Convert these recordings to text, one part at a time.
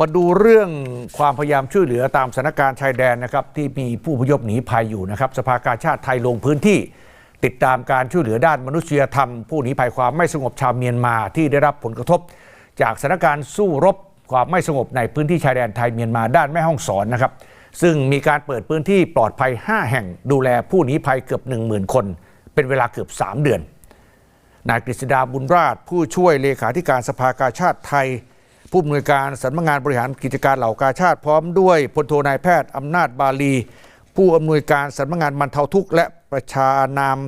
มาดูเรื่องความพยายามช่วยเหลือตามสถานการณ์ชายแดนนะครับที่มีผู้พยพหนีภัยอยู่นะครับสภากาชาติไทยลงพื้นที่ ติดตามการช่วยเหลือด้านมนุษยธรรม ผู้หนีภัยความไม่สงบชาวเมียนมาที่ได้รับผลกระทบ จากสถานการณ์สู้รบความไม่สงบในพื้นที่ชายแดนไทยเมียนมาด้านแม่ฮ่องสอนนะครับซึ่งมีการเปิดพื้นที่ปลอดภัย 5 แห่งดูแลผู้หนีภัยเกือบ 10,000 คน เป็นเวลาเกือบ 3 เดือนนายกฤษดาบุญราชผู้ช่วยเลขาธิการสภากาชาติไทย ผู้อำนวยการสำนักงานบริหารกิจการเหล่ากาชาติพร้อมด้วยพลโทนายแพทย์อำนาจบาลี ผู้อำนวยการสำนักงานบรรเทาทุกข์และประชานาม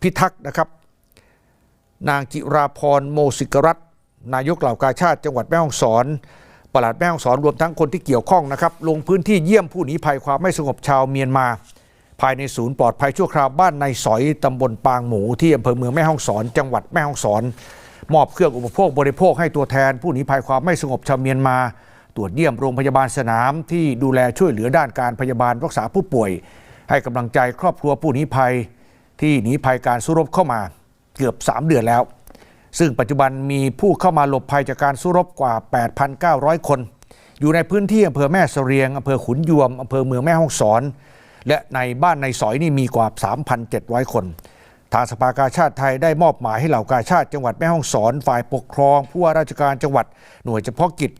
พิทักษ์นะครับ นางจิราพรโมสิกรัตนายกเหล่ากาชาติจังหวัดแม่ฮ่องสอนปลัดแม่ฮ่องสอนรวมทั้งคนที่เกี่ยวข้องนะครับ ลงพื้นที่เยี่ยมผู้หนีภัยความไม่สงบชาวเมียนมา ภายในศูนย์ปลอดภัยชั่วคราวบ้านในสอยตำบลปางหมูที่อำเภอเมืองแม่ฮ่องสอน จังหวัดแม่ฮ่องสอน มอบเครื่องอุปโภคบริโภคให้ตัวแทน ผู้หนีภัยความไม่สงบชาวเมียนมา ตรวจเยี่ยมโรงพยาบาลสนาม ที่ดูแลช่วยเหลือด้านการพยาบาลรักษาผู้ป่วย ให้กำลังใจครอบครัวผู้หนีภัย ที่หนีภัยการสู้รบเข้ามาเกือบ 3 เดือนแล้ว ซึ่งปัจจุบันมีผู้เข้ามาหลบภัยจากการสู้รบกว่า 8,900 คน อยู่ในพื้นที่อำเภอแม่เสเรียงอำเภอขุนยวมอำเภอเมืองแม่ฮ่องสอน และในบ้านในสอยนี่มีกว่า 3,700 คน ทางสภากาชาติไทยได้มอบหมายให้เหล่ากาชาติจังหวัดแม่ฮ่องสอนฝ่ายปกครองผู้ว่าราชการจังหวัดหน่วยเฉพาะกิจ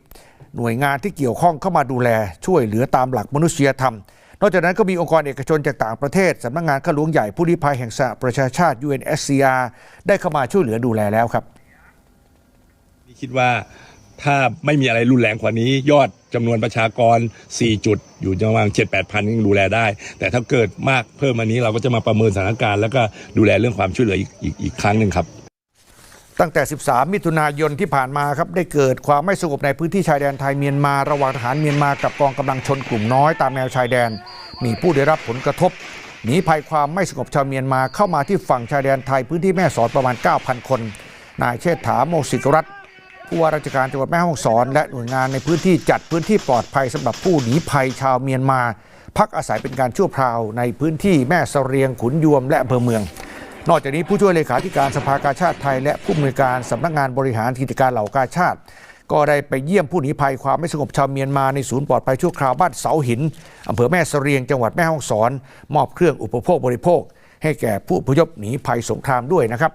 หน่วยงานที่เกี่ยวข้องเข้ามาดูแล ช่วยเหลือตามหลักมนุษยธรรม นอกจากนั้นก็มีองค์กรเอกชนจากต่างประเทศสำนักงานข้าหลวงใหญ่ผู้ลี้ภัยแห่งสหประชาชาติ UNSCR ได้เข้ามาช่วยเหลือดูแลแล้วครับคิดว่า ถ้าไม่มีอะไรรุนแรงกว่านี้ ยอดจำนวนประชากร 4 จุด อยู่ประมาณ7 8พันยังดูแลได้ แต่ถ้าเกิดมากเพิ่มมานี้เราก็จะมาประเมินสถานการณ์ แล้วก็ดูแลเรื่องความช่วยเหลืออีกอีกอีกครั้งหนึ่งครับ ตั้งแต่ 13 มิถุนายนที่ผ่านมาครับได้เกิดความไม่สงบในพื้นที่ชายแดนไทยเมียนมาระหว่างทหารเมียนมากับกองกำลังชนกลุ่มน้อยตามแนวชายแดน มีผู้ได้รับผลกระทบหนีภัยความไม่สงบชาวเมียนมาเข้ามาที่ฝั่งชายแดนไทยพื้นที่แม่สอดประมาณ 9,000 คนนายเชษฐาโมสิกรัต ผู้ว่าราชการจังหวัดแม่ฮ่องสอน และหน่วยงานในพื้นที่จัดพื้นที่ปลอดภัยสำหรับผู้หนีภัยชาวเมียนมา พักอาศัยเป็นการชั่วคราวในพื้นที่แม่สเสเรียงขุนยวมและอำเภอเมือง นอกจากนี้ผู้ช่วยเลขาธิการสภากาชาติไทย และผู้อำนวยการสำนักงานบริหารกิจการเหล่ากาชาติ ก็ได้ไปเยี่ยมผู้หนีภัยความไม่สงบชาวเมียนมาในศูนย์ปลอดภัยชั่วคราวบ้านเสาหินอำเภอแม่สเสเรียงจังหวัดแม่ฮ่องสอน มอบเครื่องอุปโภคบริโภค ให้แก่ผู้พยพหนีภัยสงครามด้วยนะครับ